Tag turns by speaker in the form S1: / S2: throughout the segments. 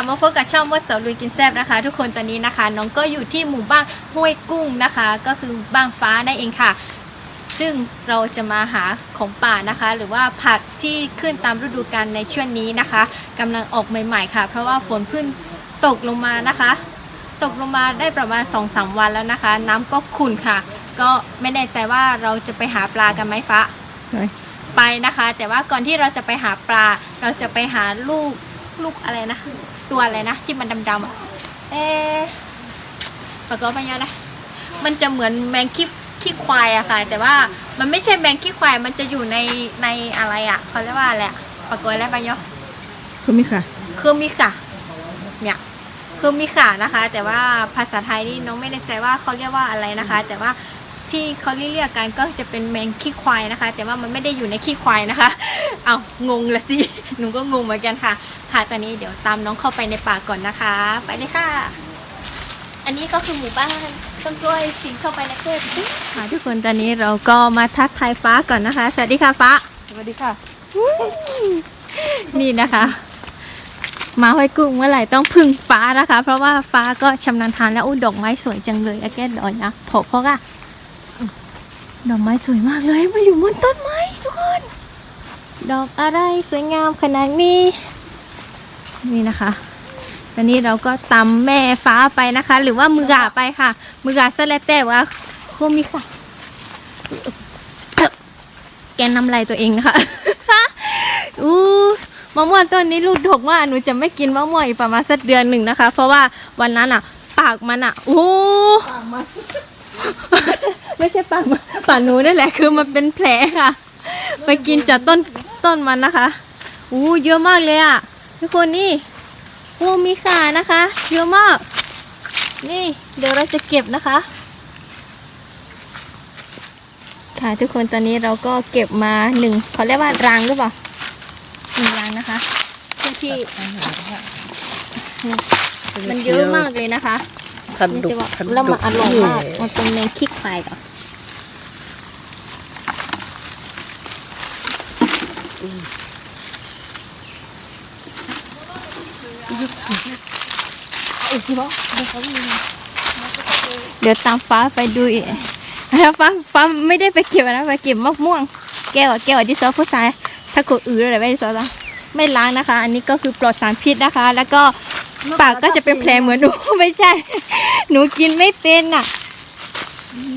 S1: วัสดีค่ะกลับมาพบกับช่องมดเสาลุยกินแซบนะคะ ทุกคนตอนนี้นะคะ น้องก็อยู่ที่หมู่บ้านห้วยกุ้งนะคะ ก็คือบ้านฟ้านั่นเองค่ะ ซึ่งเราจะมาหาของป่านะคะ หรือว่าผักที่ขึ้นตามฤดูกาลในช่วงนี้นะคะกำลังออกใหม่ ๆ ค่ะ เพราะว่าฝนเพิ่งตกลงมานะคะ ตกลงมาได้ประมาณ2อสวันแล้วนะคะ น้ำก็ขุ่นค่ะ ก็ไม่แน่ใจว่าเราจะไปหาปลากันไหมฟ้า ไปนะคะ แต่ว่าก่อนที่เราจะไปหาปลา เราจะไปหาลูกลูกอะไรนะ ตัวอะไรนะที่มันดำๆอะเอ๊ะปรากฏปัญญานะ มันจะเหมือนแมงขี้ขี้ควายอะค่ะ แต่ว่ามันไม่ใช่แมงขี้ควายมันจะอยู่ในในอะไรอะเขาเรียกว่าอะไรอะปรากฏอะไรปัญญา
S2: คุณมิค่ะ
S1: คือมิค่ะเนี่ยคือมิค่ะนะคะ แต่ว่าภาษาไทยนี่น้องไม่แน่ใจว่าเขาเรียกว่าอะไรนะคะ แต่ว่า ที่เขาเรียกกันก็จะเป็นแมงขี้ควายนะคะ แต่ว่ามันไม่ได้อยู่ในขี้ควายนะคะ เอางงละสิ หนูก็งงเหมือนกันค่ะ ค่ะตอนนี้เดี๋ยวตามน้องเข้าไปในป่าก่อนนะคะ ไปเลยค่ะ อันนี้ก็คือหมู่บ้านต้นกล้วยสิงเข้าไปในเทพค่ะทุกคนตอนนี้เราก็มาทักทายฟ้าก่อนนะคะ สวัสดีค่ะฟ้า
S2: สวัสดีค่ะ
S1: นี่นะคะมาห้อยกุ้งเมื่อไหร่ต้องพึ่งฟ้านะคะ เพราะว่าฟ้าก็ชำนาญทางแล้วอุ้ยดอกไม้สวยจังเลยอะแก้ดอยนะพอเพราะว่า ดอกไม้สวยมากเลยมาอยู่บนต้นไม้ทุกคน ดอกอะไรสวยงามขนาดนี้ นี่นะคะตอนนี้เราก็ตำแม่ฟ้าไปนะคะ หรือว่ามือกาไปค่ะ มือกาซะแล้วแต่ว่าโคมิค่ะ แกนน้ำลายตัวเองนะคะอู้มะม่วงต้นนี้ลูกดกมากหนูจะไม่กินมะม่วงอีกประมาณสักเดือนหนึ่งนะคะ เพราะว่าวันนั้นอะ ปากมันอะโอ้
S2: ปากมัน
S1: ไม่ใช่ปากมันปากหนูนั่นแหละคือมันเป็นแผลค่ะ ไปกินจากต้นต้นมันนะคะอู้เยอะมากเลยอะทุกคนนี่โอ้มีขานะคะ เยอะมาก นี่เดี๋ยวเราจะเก็บนะคะ ค่ะทุกคนตอนนี้เราก็เก็บมาหนึ่งเขาเรียกว่ารางหรือเปล่าหนึ่งรางนะคะเพื่อที่มันเยอะมากเลยนะคะ
S2: คัน
S1: ไม่
S2: ดุ
S1: ใช่ว่า
S2: คัน
S1: แล้ว
S2: ดุ
S1: มันอร่อยมากมันเป็นแมงคิกควายก่อนเดี๋ยวตามฟ้าไปดูอีกแล้วฟ้าฟ้าไม่ได้ไปเก็บนะไปเก็บมะม่วง แก้วอะแก้วอะที่ซอผู้ชายถ้ากดอืออะไรไม่ซอละไม่ล้างนะคะ อันนี้ก็คือปลอดสารพิษนะคะ แล้วก็ ปากก็จะเป็นแผลเหมือนหนู ไม่ใช่ หนูกินไม่เป็นอะ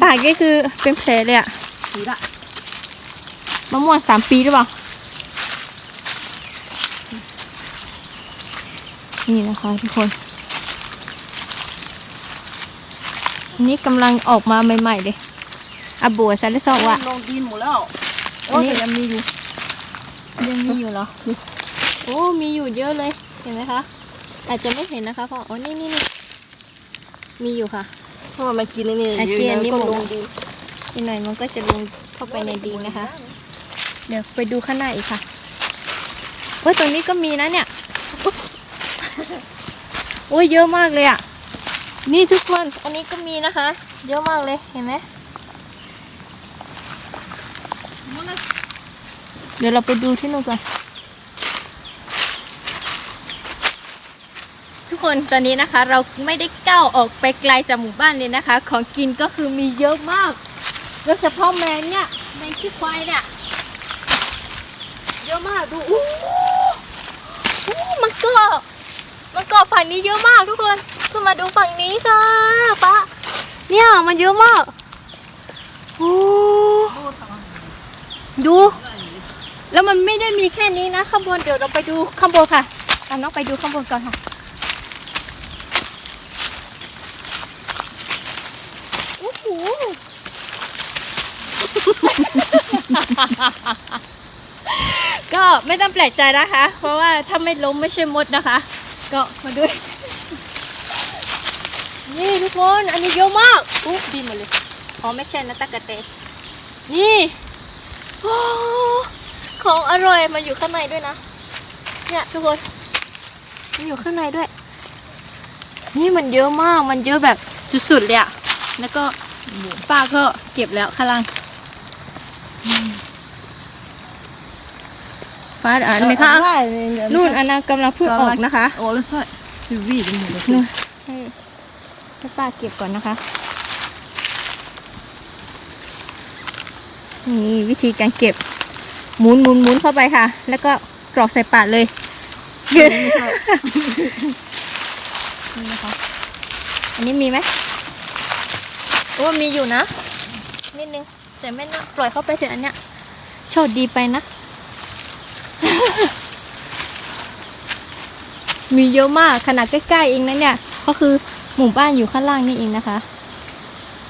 S1: ปากก็คือเป็นแผลเลยอะ
S2: สีละ
S1: มะม่วงสามปีหรือเปล่า นี่นะคะทุกคนอันนี้กำลังออกมาใหม่ๆเลยอาบัวซันได้สองว่ะ
S2: ลงดินหมดแล้ว
S1: อั
S2: โอ้
S1: นนี้
S2: แต่ยังมีอยู่
S1: ยังมีอยู่เหรอ โอ้ มีอยู่เยอะเลย เห็นไหมคะ อาจจะไม่เห็นนะคะพ่ออ๋อนี่นี่นี่มีอยู่ค่ะ
S2: เพราะว่ามันกินไอ้นี่
S1: อาเจียนนี่
S2: ก็
S1: หมด
S2: ลงดิน
S1: อีกหน่อยมันก็จะลงเข้าไปในดินนะคะ เดี๋ยวไปดูข้างหน้าอีกค่ะเฮ้ยตรงนี้ก็มีนะเนี่ยอุ๊ยโอ้ยเยอะมากเลยอะ นี่ทุกคนอันนี้ก็มีนะคะ เยอะมากเลยเห็นไหมเดี๋ยวเราไปดูที่นู่นก่อน ทุก คนตอนนี้นะคะ เราไม่ได้ก้าวออกไปไกลจากหมู่บ้านเลยนะคะ ของกินก็คือมีเยอะมากโดยเฉพาะแมงเนี่ยแมงขี้ควายเนี่ยเยอะมากดูอู้อู้มันเกาะมันเกาะฝั่งนี้เยอะมากทุกคนขึ้นมาดูฝั่งนี้ค่ะป้าเนี่ยมันเยอะมากอู้ดู แล้วมันไม่ได้มีแค่นี้นะข้างบนเดี๋ยวเราไปดูข้างบนค่ะตามน้องไปดูข้างบนก่อนค่ะ โอ้โห ก็ไม่ต้องแปลกใจนะคะ เพราะว่าถ้าไม่ล้มไม่ใช่มดนะคะ ก็มาดูนี่ทุกคนอันนี้เยอะมากอุ๊บดีหมดเลยอ๋อไม่ใช่นะตะกะเตนี่โอ้ของอร่อยมาอยู่ข้างในด้วยนะ เนี่ยทุกคนมันอยู่ข้างในด้วย นี่มันเยอะมากมันเยอะแบบสุดๆเลยอะแล้วก็ ป้าก็เก็บแล้วข้างล่างฟ้าอันไหนคะ
S2: ได้
S1: นู่นอันนั้นกำลังเพิ่งออกนะคะ
S2: โอ้แล้วสวยคือวีดหมดเลย
S1: นู่นให้ให้ป้าเก็บก่อนนะคะนี่วิธีการเก็บหมุนหมุนหมุนเข้าไปค่ะ แล้วก็กรอกใส่ปากเลยเกิน
S2: ไม่ชอบ
S1: นี่นะคะอันนี้มีไหม โอ้มีอยู่นะ นิดนึง แต่ไม่น่าปล่อยเข้าไปเถอะอันเนี้ยโชคดีไปนะ มีเยอะมากขนาดใกล้ๆเองนะเนี่ย ก็คือหมู่บ้านอยู่ข้างล่างนี่เองนะคะ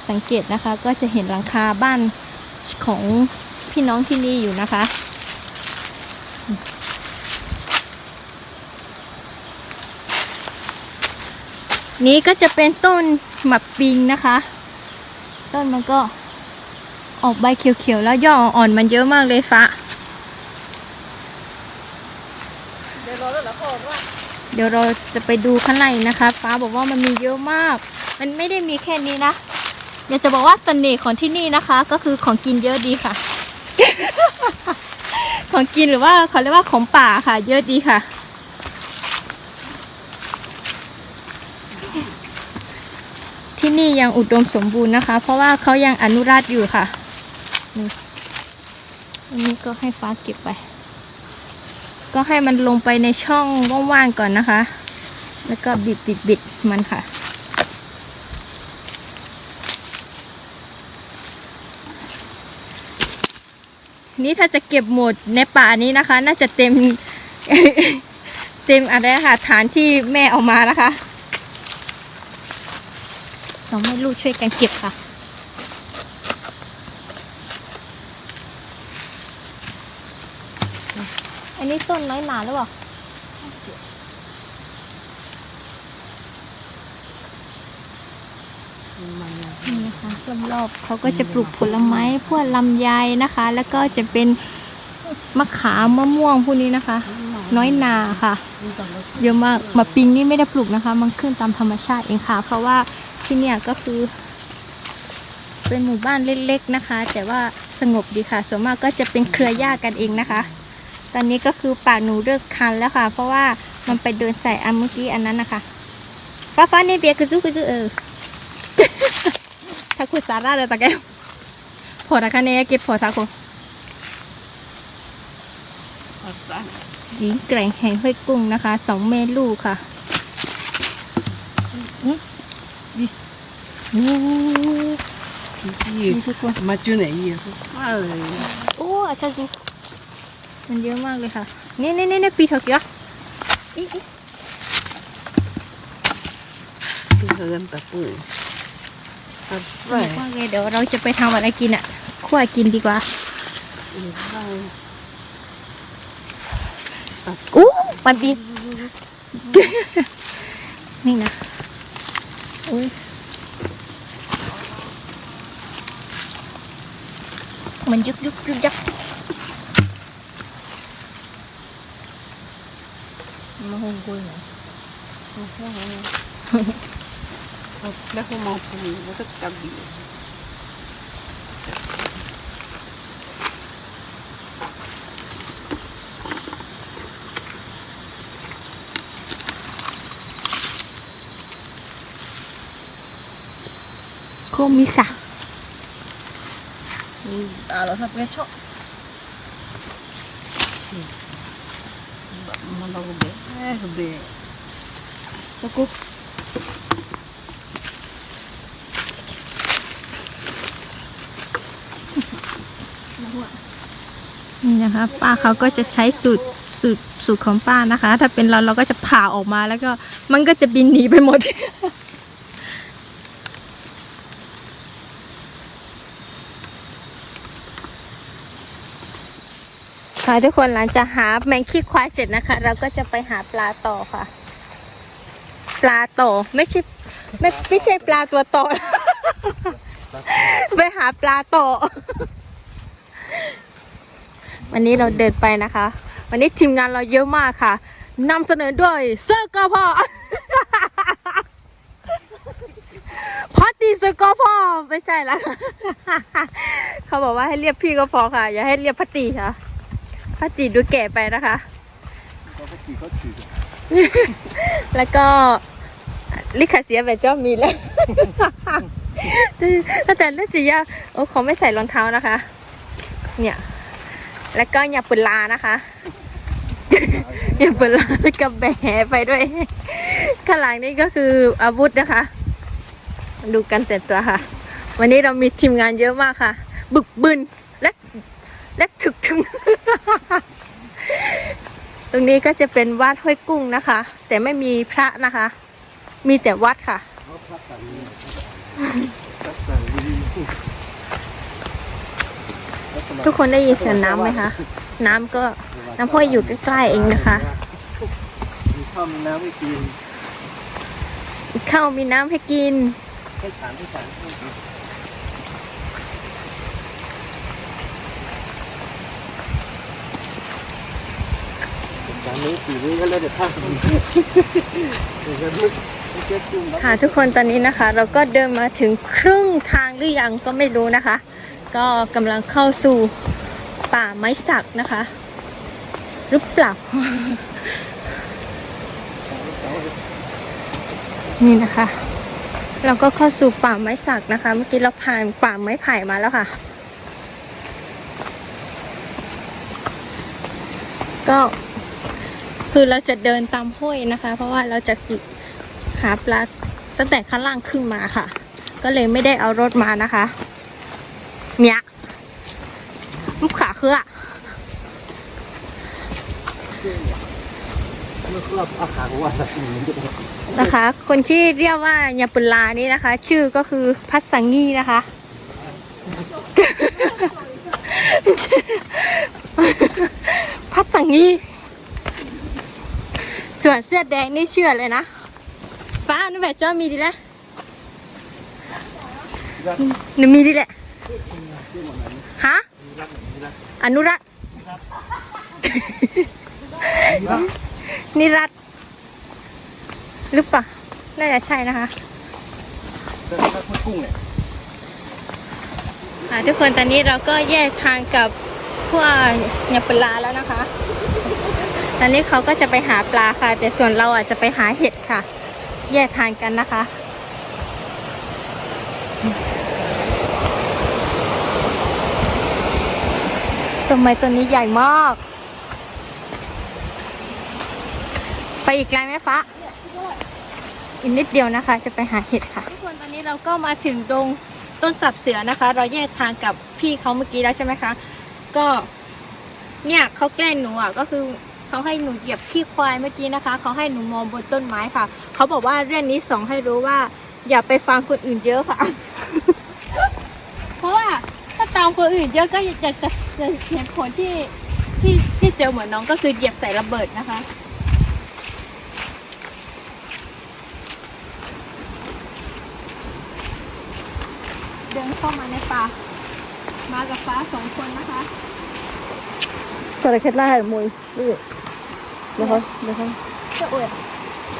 S1: สังเกตนะคะก็จะเห็นหลังคาบ้านของพี่น้องที่นี่อยู่นะคะ นี้ก็จะเป็นต้นหมักปิงนะคะ ต้นมันก็ออกใบเขียวๆแล้วยอดอ่อนๆมันเยอะมากเลยฟ้า
S2: เดี๋ยวรอแล้วเหรอพ่อว่า
S1: เดี๋ยวเราจะไปดูข้างในนะคะ ฟ้าบอกว่ามันมีเยอะมาก มันไม่ได้มีแค่นี้นะอยากจะบอกว่าเสน่ห์ของที่นี่นะคะ ก็คือของกินเยอะดีค่ะ ของกินหรือว่าเขาเรียกว่าของป่าค่ะ เยอะดีค่ะ นี่ยังอุดมสมบูรณ์นะคะ เพราะว่าเขายังอนุรักษ์อยู่ค่ะนี่อันนี้ก็ให้ฟ้าเก็บไป ก็ให้มันลงไปในช่องว่างๆก่อนนะคะ แล้วก็บิดบิดบิดมันค่ะ นี่ถ้าจะเก็บหมดในป่านี้นะคะ น่าจะเต็ม เต็มอะไรค่ะฐานที่แม่เอามานะคะ สองแม่ลูกช่วยกันเก็บค่ะ อันนี้ต้นน้อยหนาหรือเปล่านี่นะคะรอบๆเขาก็จะปลูกผลไม้พวกลำไยนะคะ แล้วก็จะเป็นมะขามมะม่วงพวกนี้นะคะ น้อยนาค่ะเยอะมากมะปิงนี่ไม่ได้ปลูกนะคะ มันขึ้นตามธรรมชาติเองค่ะ เพราะว่า ที่เนี่ยก็คือ เป็นหมู่บ้านเล็กๆนะคะ แต่ว่าสงบดีค่ะส่วนมากก็จะเป็นเครือญาติกันเองนะคะ ตอนนี้ก็คือป่าหนูเลิกคันแล้วค่ะ เพราะว่ามันไปเดินใส่อันเมื่อกี้อันนั้นนะคะฟ้าฟ้านี่เบียร์กระซุกกระซุเออถ้าคุณสาระเลยตะแกพอตะคะเนยเก็บพอตะโก
S2: ภาษา
S1: หญิงแกร่งแห่งห้วยกุ้งนะคะสองเมลูกค่ะโอ้
S2: ที่
S1: นี่ทุกคน
S2: มาจุไหนอีกมาเลย
S1: โอ้อาชาจูมันเยอะมากเลยค่ะนี่นี่นี่นี่ปีเถอะเกียวอีอี
S2: ที่เฮินตะปุยตัดไฟ
S1: ว่าไงเดี๋ยวเราจะไปทำอะไรกินอะคั่วกินดีกว่า
S2: อีกไฟ
S1: อู้ปันปีนี่นะอุ้ย มันยุกยุกยุกยัก
S2: มาหงกุยเหร อแล้วเขามองปุยแล้วก็จับดี
S1: โคมิสะ
S2: อ่าเราทำกันชอบมันเราเบะเบะ
S1: แล้วกูนี่นะคะ ป้าเขาก็จะใช้สูตรสูตรสูตรของป้านะคะ ถ้าเป็นเราเราก็จะผ่าออกมาแล้วก็มันก็จะบินหนีไปหมด ค่ะทุกคนหลังจากหาแมงขี้ควายเสร็จนะคะ เราก็จะไปหาปลาต่อค่ะ ปลาโตไม่ใช่ไม่ไม่ใช่ปลาตัวโตไปหาปลาโตวันนี้เราเดินไปนะคะ วันนี้ทีมงานเราเยอะมากค่ะนำเสนอด้วยเซอร์กอพอพอตีเซอร์กอพอไม่ใช่ละเขาบอกว่าให้เรียกพี่ก็พอค่ะ อย่าให้เรียกพตตีค่ะ ข้าวจีดูแก่ไปนะคะ
S3: เขาก็ขี่เขาถือ
S1: แล้วก็ลิขเสียแบบเจ้ามีแล้ว แต่เลือดสียาโอ้เขาไม่ใส่รองเท้านะคะ เนี่ย แล้วก็อย่าปุลานะคะ อย่าปุลาแล้วก็แบะไปด้วย ข้างหลังนี่ก็คืออาวุธนะคะ ดูกันแต่งตัวค่ะ วันนี้เรามีทีมงานเยอะมากค่ะ บึกบึน และและถึกถึง ตรงนี้ก็จะเป็นวัดห้วยกุ้งนะคะ แต่ไม่มีพระนะคะ มีแต่วัดค่ะ
S3: เขาพักสันนี้พักสันนี้
S1: ทุกคนได้ยินเสียงน้ำไหมคะ น้ำก็น้ำห้วยอยู่ใกล้ๆเองนะคะ
S3: มีข้าวมีน้ำไม่กิน
S1: ข้าวมีน้ำให้กิน
S3: ให้ฉันให้ฉันให้ฉัน จานนี้ปีนี้ก็เลยเดี๋ยวข้าวเดี๋ยวจะลุกไม่เจ็บจุ่มแล้ว
S1: ค่ะทุกคนตอนนี้นะคะ เราก็เดินมาถึงครึ่งทางหรือยังก็ไม่รู้นะคะ ก็กำลังเข้าสู่ป่าไม้สักนะคะ หรือเปล่า นี่นะคะ เราก็เข้าสู่ป่าไม้สักนะคะ เมื่อกี้เราผ่านป่าไม้ไผ่มาแล้วค่ะ ก็ คือเราจะเดินตามห้วยนะคะ เพราะว่าเราจะหาปลาตั้งแต่ข้างล่างขึ้นมาค่ะ ก็เลยไม่ได้เอารถมานะคะเนี้ยลูกขาเครือ
S3: เมื่อเคลือนะ
S1: คะ คนที่เรียกว่ายาปุลานี่นะคะ ชื่อก็คือพัสสังงีนะคะ พัสังงี ส่วนเสื้อแดงนี่เชื่อเลยนะป้าหนูแบบจ้ามีดีแล้วหนูมีดีแหละฮะอนุรักษ์นิรัตหรือเปล่าน่าจะใช่นะคะ
S3: เป็นข้าวกุ้งเนี่ย
S1: ทุกคนตอนนี้เราก็แยกทางกับพวกยาปลาแล้วนะคะ อนนี้เขาก็จะไปหาปลาค่ะ แต่ส่วนเราอะจะไปหาเห็ดค่ะ แยกทางกันนะคะ ต้นไม้ต้นนี้ใหญ่มาก ไปอีกไกลไหมฟ้าอีกนิดเดียวนะคะ จะไปหาเห็ดค่ะ ทุกคนตอนนี้เราก็มาถึงดงต้นสับเสือนะคะ เราแยกทางกับพี่เขาเมื่อกี้แล้วใช่ไหมคะ ก็เนี่ยเขาแกล้งหนูอะก็คือ เขาให้หนูเหยียบขี้ควายเมื่อกี้นะคะเขาให้หนูมองบนต้นไม้ค่ะเขาบอกว่าเรื่องนี้สอนให้รู้ว่า อย่าไปฟังคนอื่นเยอะค่ะ เพราะว่าถ้าตามคนอื่นเยอะก็จะจะจะเห็นผลที่ที่ที่เจอเหมือนน้องก็คือเหยียบใส่ระเบิดนะคะเดินเข้ามาในป่า มากับฟ้าสองคนนะคะ
S2: ก็เลย เคล็ดล่าให้มวยดูเดี๋ยวเขาเดี๋ยวเขา
S1: จะอวด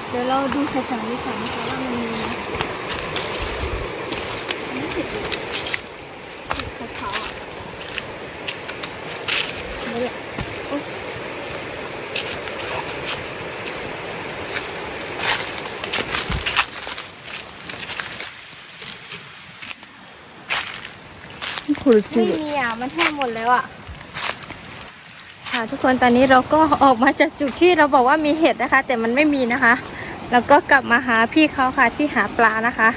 S1: เดี๋ยวเราดูสถานที่ก่อนนะคะว่ามันมีไหมอันนี้ติดอยู่ติดขาวๆอะนี่แหละโอ๊ย
S2: คุย
S1: ไม่มีอะ มันแห้งหมดแล้วอะ ค่ะ ทุกคนตอนนี้เราก็ออกมาจากจุดที่เราบอกว่ามีเห็ดนะคะ แต่มันไม่มีนะคะ แล้วก็กลับมาหาพี่เขาค่ะที่หาปลานะคะ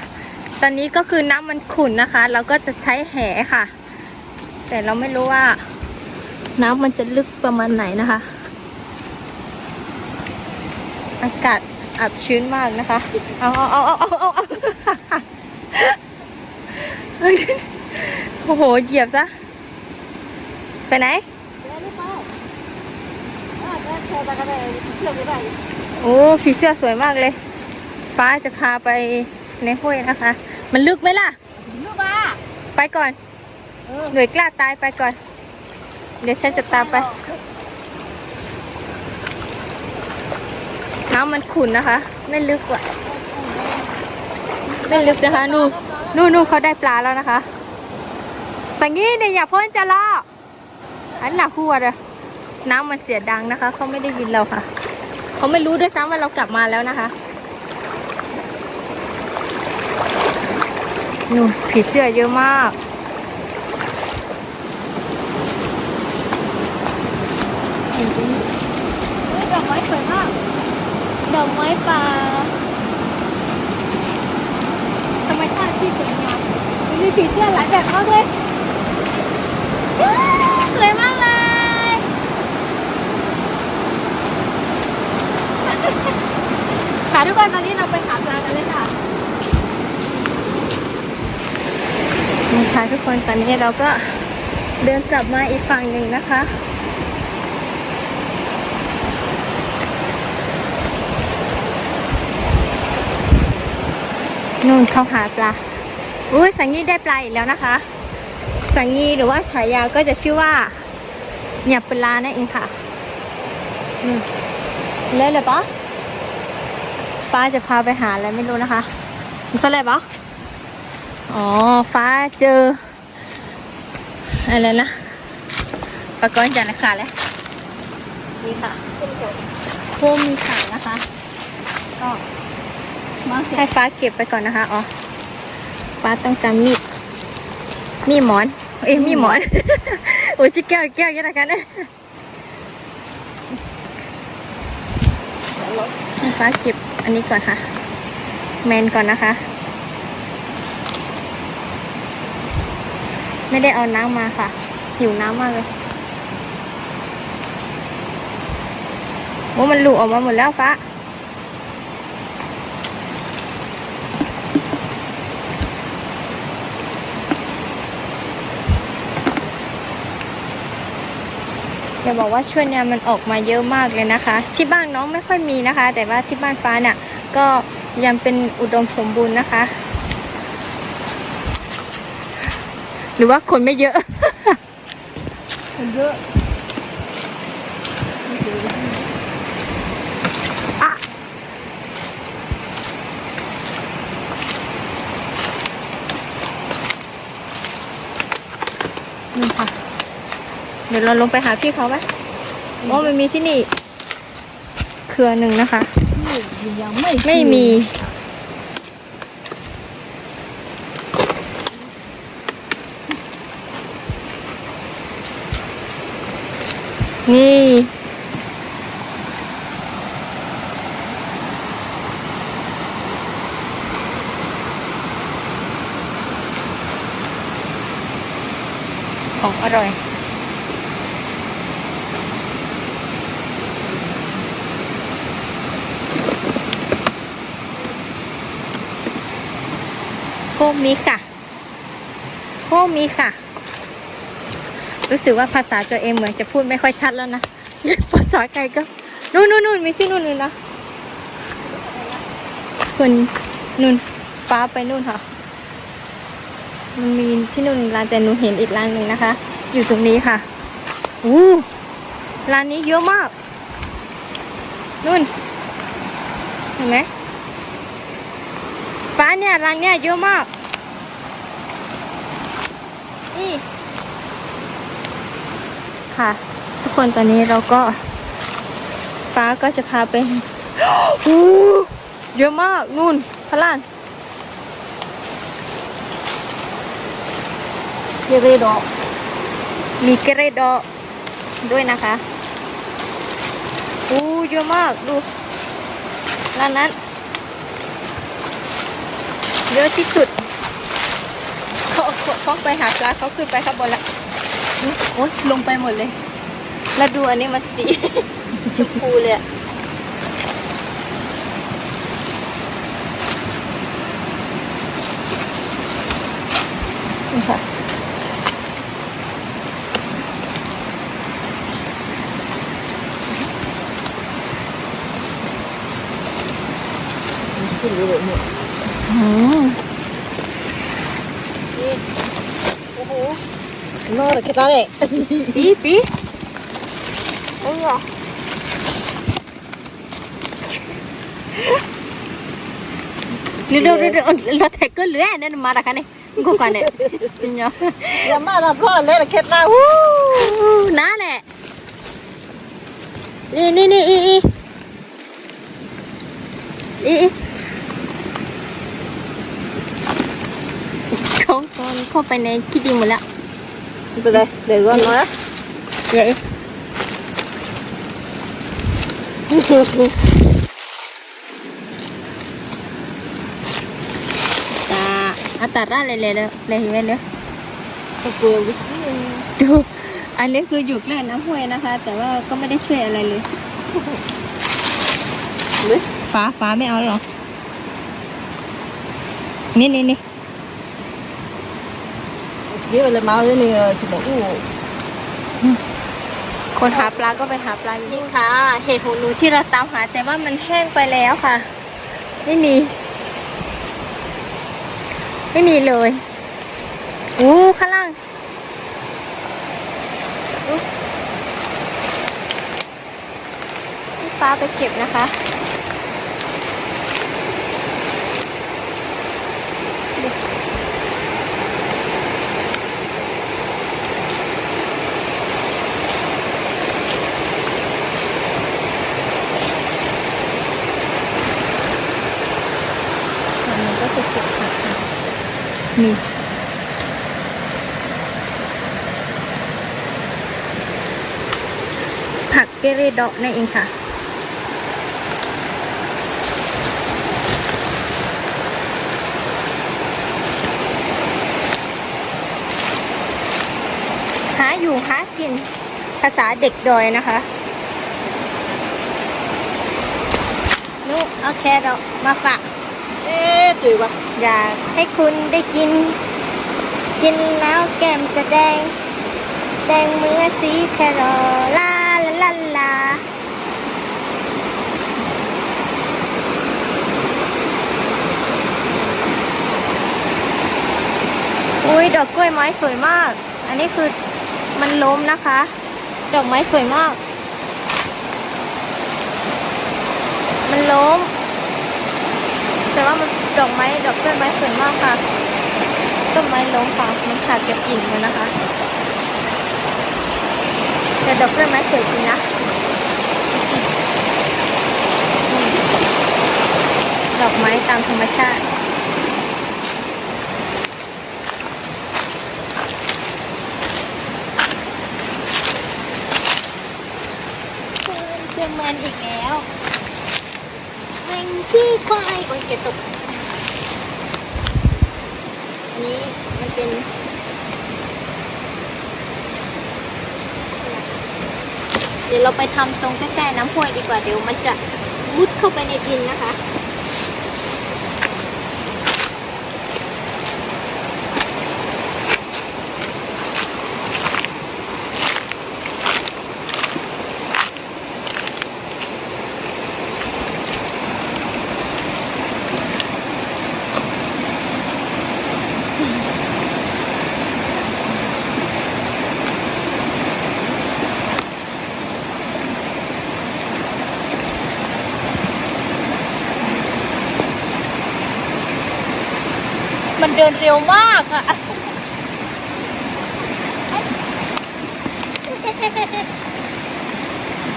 S1: ตอนนี้ก็คือน้ำมันขุ่นนะคะ เราก็จะใช้แหค่ะ แต่เราไม่รู้ว่า น้ำมันจะลึกประมาณไหนนะคะ อากาศอับชื้นมากนะคะ เอาเอาเอาเอาเอาเอาเอาโอ้โห เหยียบซะ ไปไหน โอ้ผีเสื้อสวยมากเลย ฟ้าจะพาไปในห้วยนะคะ มันลึกไหมล่ะไปก่อนหน่วยกล้าตายไปก่อน เดี๋ยวฉันจะตามไปน้ำมันขุ่นนะคะ ไม่ลึกว่ะไม่ลึกนะคะ นู่นนู่นนู่นเขาได้ปลาแล้วนะคะ สังงี้เนี่ยอย่าพ้นจะล่ออันหลักหัวเลย น้ำมันเสียดังนะคะ เขาไม่ได้ยินเราค่ะ เขาไม่รู้ด้วยซ้ำว่าเรากลับมาแล้วนะคะนู่นผีเสื้อเยอะมาก ดอกไม้สวยมาก ดอกไม้ป่า ธรรมชาติที่สวยงาม มีผีเสื้อหลายแบบมากเลย สวยมากเลย ค่ะทุกคนตอนนี้เราไปหาปลากันเลยค่ะนี่ค่ะทุกคนตอนนี้เราก็เดินกลับมาอีกฝั่งหนึ่งนะคะนู่นเขาหาปลาอุ้ยสังงีได้ปลาอีกแล้วนะคะ สังงีหรือว่าฉายาก็จะชื่อว่าหยับปลานั่นเองค่ะอืมเล่นเลยปะ ฟ้าจะพาไปหาอะไรไม่รู้นะคะมันสอะไรปะอ๋อ ฟ้าเจอ อะไรนะปลากรจันทร์นะคะแล้วนี่ค่ะพวกมีขายนะคะ ก็ให้ฟ้าเก็บไปก่อนนะคะ อ๋อ ฟ้าต้องการมีด มีดหมอน เอ้ยมีดหมอน โอ้ยชิแก้วแก้วเยอะนะกันเนี่ยให้ฟ้าเก็บ อันนี้ก่อนค่ะ แมนก่อนนะคะ ไม่ได้เอาน้ำมาค่ะ หิวน้ำมากเลยว่ามันหลุออกมาหมดแล้วฟ้า จะบอกว่าช่วงนี้มันออกมาเยอะมากเลยนะคะ ที่บ้านน้องไม่ค่อยมีนะคะ แต่ว่าที่บ้านฟ้าเนี่ยก็ยังเป็นอุดมสมบูรณ์นะคะ หรือว่าคนไม่เยอะ
S2: คนเยอะ
S1: ดี๋ยวเราลงไปหาพี่เขาไหมโอ้มันมีที่นี่เครือหนึ่งนะคะ
S2: ยังไม่
S1: ไม่มี นี่ ของอร่อย มีค่ะโคมีค่ะ รู้สึกว่าภาษาตัวเองเหมือนจะพูดไม่ค่อยชัดแล้วนะภาษาไกลก็นู่นนู่นนู่นมีที่นู่นเลยนะคุณนู่นฟ้าไปนู่นค่ะ มันมีที่นู่นร้านแต่หนูเห็นอีกร้านหนึ่งนะคะ อยู่ตรงนี้ค่ะอู้ร้านนี้เยอะมากนู่นเห็นไหมฟ้าเนี่ยร้านเนี่ยเยอะมาก ค่ะ ทุกคนตอนนี้เราก็ ฟ้าก็จะพาไปโอ้เยอะมากนู่นพลาน
S2: เกเรดอก
S1: มีเกรดอด้วยนะคะโอ้เยอะมากดูร้านนั้นเยอะที่สุด เขาเขาเขาไปหาปลาเขาขึ้นไปข้างบนละอุ๊ยโอ้ยลงไปหมดเลย แล้วดูอันนี้มันสีชมพูเลยอะนี่ค่ะ
S2: ขึ้นเลยหมด
S1: อืม
S2: นี่โอ้โห นอกจากแค่นั้นเอง
S1: ปีปีโอ้ยเดี๋ยวเดี๋ยวเดี๋ยวเราแท็กเกอร์เหลือนั่นมาละกันเนี่ยกูก่อนเนี่ยจริงเหรอ
S2: อย่ามาทำพ่อเล่นแค่นั้นวู้
S1: น้าแหละนี่นี่นี่อีอีอีอีเขาตอนเข้าไปในขี้ดินหมดแล้ว
S2: ไม่เป็นไรเดี๋ยวก่อนนะ
S1: เดี๋ยวอีตาอาตาร่าเลยเลยเลยเลยเห็นไหมเนอะ
S2: ตะเกียบวิสิ
S1: ดูอันนี้คืออยู่ใกล้น้ำห้วยนะคะ แต่ว่าก็ไม่ได้ช่วยอะไรเลย
S2: เนี่ย
S1: ฟ้าฟ้าไม่เอาหรอนี่นี่นี่
S2: เดี๋ยวเลยมาเลยนี่สิบอกอู้
S1: คนหาปลาก็ไปหาปลาอยู่นี่ค่ะ เห็ดหูหนูที่เราตามหาแต่ว่ามันแห้งไปแล้วค่ะ ไม่มี ไม่มีเลยอู้ข้างล่างพี่ฟ้าไปเก็บนะคะ อันนี้ก็คือเก็บผักค่ะ นี่ผักเกเรดอกนั่นเองค่ะ หาอยู่หากินภาษาเด็กดอยนะคะนุเอาแครอทมาฝาก
S2: เอ๊ะจุ๋ยวะ
S1: อยากให้คุณได้กิน กินแล้วแก้มจะแดง แดงเมื่อสีแครอลาลาลาลาอุ้ยดอกกล้วยไม้สวยมาก อันนี้คือมันล้มนะคะ ดอกไม้สวยมาก มันล้ม แต่ว่ามัน ดอกไม้ดอกกล้วยไม้สวยมากค่ะ ต้นไม้ล้มค่ะมันขาดเก็บกิ่งเลยนะคะ แต่ดอกกล้วยไม้สวยจริงนะดอกไม้ตามธรรมชาติเจอมันอีกแล้วแมงขี้ควายโอ้ยเกตก อันนี้มัน เป็นเดี๋ยวเราไปทำตรงใกล้ๆน้ำห้วยดีกว่าเดี๋ยวมันจะมุดเข้าไปในดินนะคะ มั นเดินเร็วมากอะ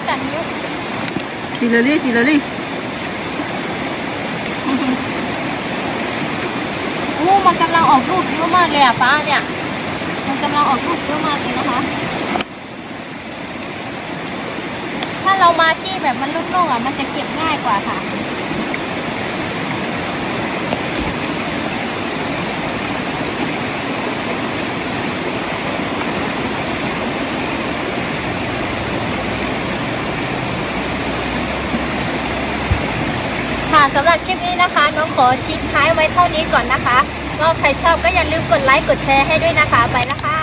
S1: สันยุ
S2: จีลลี่จีลลี่
S1: โอ้มันกำลังออกลูกเยอะมากเลยอะฟ้าเนี่ย มันกำลังออกลูกเยอะมากเลยนะคะ ถ้าเรามาที่แบบมันโล่งๆอะมันจะเก็บง่ายกว่าค่ะ สำหรับคลิปนี้นะคะ น้องขอทิ้งท้ายไว้เท่านี้ก่อนนะคะก็ใครชอบก็อย่าลืมกดไลค์กดแชร์ให้ด้วยนะคะไปนะคะ